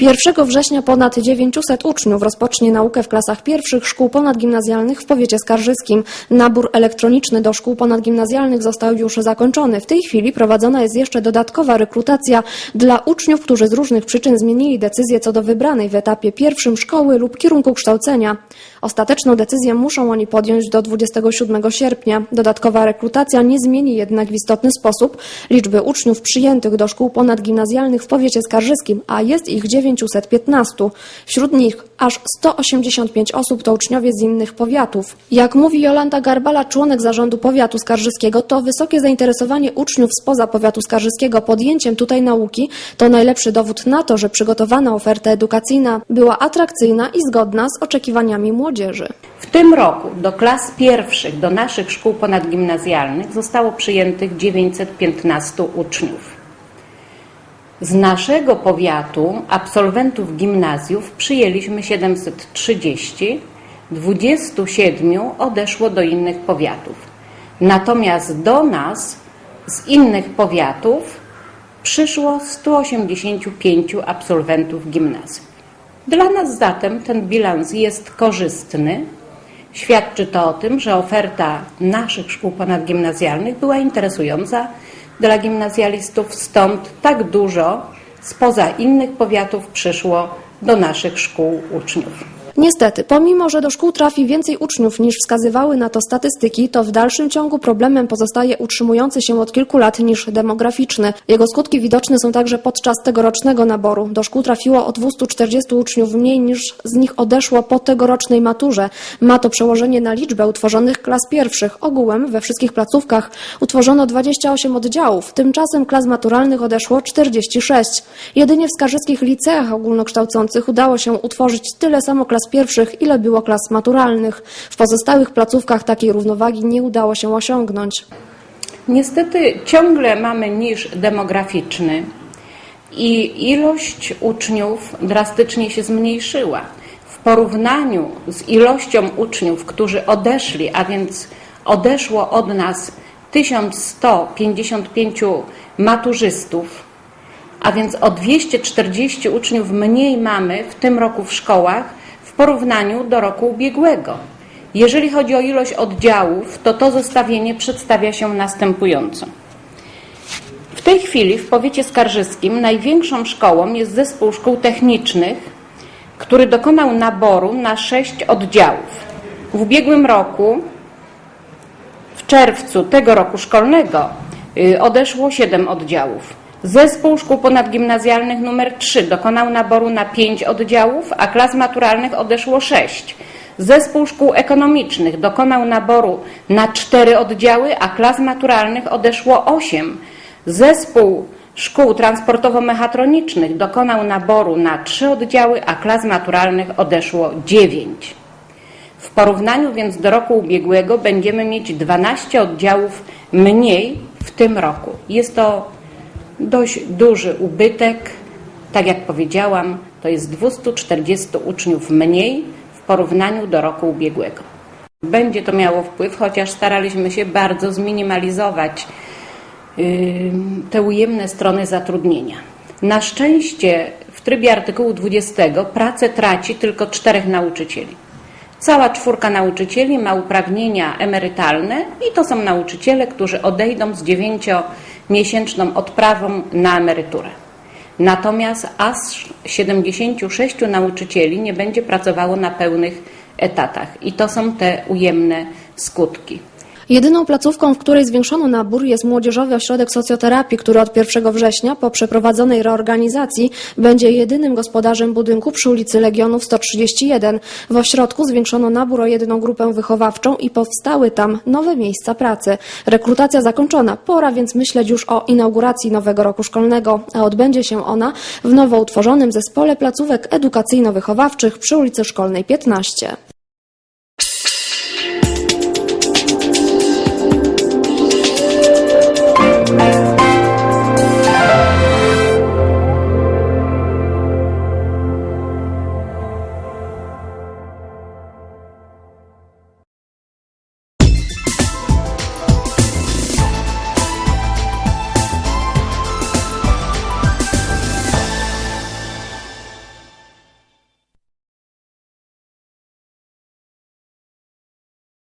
1 września ponad 900 uczniów rozpocznie naukę w klasach pierwszych szkół ponadgimnazjalnych w powiecie skarżyskim. Nabór elektroniczny do szkół ponadgimnazjalnych został już zakończony. W tej chwili prowadzona jest jeszcze dodatkowa rekrutacja dla uczniów, którzy z różnych przyczyn zmienili decyzję co do wybranej w etapie pierwszym szkoły lub kierunku kształcenia. Ostateczną decyzję muszą oni podjąć do 27 sierpnia. Dodatkowa rekrutacja nie zmieni jednak w istotny sposób liczby uczniów przyjętych do szkół ponadgimnazjalnych w powiecie skarżyskim, a jest ich 915. Wśród nich aż 185 osób to uczniowie z innych powiatów. Jak mówi Jolanta Garbala, członek zarządu powiatu skarżyskiego, to wysokie zainteresowanie uczniów spoza powiatu skarżyskiego podjęciem tutaj nauki to najlepszy dowód na to, że przygotowana oferta edukacyjna była atrakcyjna i zgodna z oczekiwaniami młodzieży. W tym roku do klas pierwszych, do naszych szkół ponadgimnazjalnych zostało przyjętych 915 uczniów. Z naszego powiatu absolwentów gimnazjów przyjęliśmy 730, 27 odeszło do innych powiatów. Natomiast do nas z innych powiatów przyszło 185 absolwentów gimnazjów. Dla nas zatem ten bilans jest korzystny. Świadczy to o tym, że oferta naszych szkół ponadgimnazjalnych była interesująca dla gimnazjalistów, stąd tak dużo spoza innych powiatów przyszło do naszych szkół uczniów. Niestety, pomimo, że do szkół trafi więcej uczniów niż wskazywały na to statystyki, to w dalszym ciągu problemem pozostaje utrzymujący się od kilku lat niż demograficzny. Jego skutki widoczne są także podczas tegorocznego naboru. Do szkół trafiło o 240 uczniów mniej niż z nich odeszło po tegorocznej maturze. Ma to przełożenie na liczbę utworzonych klas pierwszych. Ogółem we wszystkich placówkach utworzono 28 oddziałów, tymczasem klas maturalnych odeszło 46. Jedynie w skarżyckich liceach ogólnokształcących udało się utworzyć tyle samo klas pierwszych, ile było klas maturalnych. W pozostałych placówkach takiej równowagi nie udało się osiągnąć. Niestety ciągle mamy niż demograficzny i ilość uczniów drastycznie się zmniejszyła. W porównaniu z ilością uczniów, którzy odeszli, a więc odeszło od nas 1155 maturzystów, a więc o 240 uczniów mniej mamy w tym roku w szkołach porównaniu do roku ubiegłego. Jeżeli chodzi o ilość oddziałów, to to zestawienie przedstawia się następująco. W tej chwili w powiecie skarżyskim największą szkołą jest zespół szkół technicznych, który dokonał naboru na sześć oddziałów. W ubiegłym roku, w czerwcu tego roku szkolnego, y, odeszło siedem oddziałów. Zespół szkół ponadgimnazjalnych numer 3 dokonał naboru na 5 oddziałów, a klas maturalnych odeszło 6. Zespół szkół ekonomicznych dokonał naboru na 4 oddziały, a klas maturalnych odeszło 8. Zespół szkół transportowo-mechatronicznych dokonał naboru na 3 oddziały, a klas maturalnych odeszło 9. W porównaniu więc do roku ubiegłego będziemy mieć 12 oddziałów mniej w tym roku. Jest to dość duży ubytek. Tak jak powiedziałam, to jest 240 uczniów mniej w porównaniu do roku ubiegłego. Będzie to miało wpływ, chociaż staraliśmy się bardzo zminimalizować yy, te ujemne strony zatrudnienia. Na szczęście w trybie artykułu 20 pracę traci tylko czterech nauczycieli. Cała czwórka nauczycieli ma uprawnienia emerytalne i to są nauczyciele, którzy odejdą z dziewięciomiesięczną odprawą na emeryturę. Natomiast aż 76 nauczycieli nie będzie pracowało na pełnych etatach i to są te ujemne skutki. Jedyną placówką, w której zwiększono nabór jest Młodzieżowy Ośrodek Socjoterapii, który od 1 września po przeprowadzonej reorganizacji będzie jedynym gospodarzem budynku przy ulicy Legionów 131. W ośrodku zwiększono nabór o jedną grupę wychowawczą i powstały tam nowe miejsca pracy. Rekrutacja zakończona, pora więc myśleć już o inauguracji nowego roku szkolnego, a odbędzie się ona w nowo utworzonym zespole placówek edukacyjno-wychowawczych przy ulicy Szkolnej 15.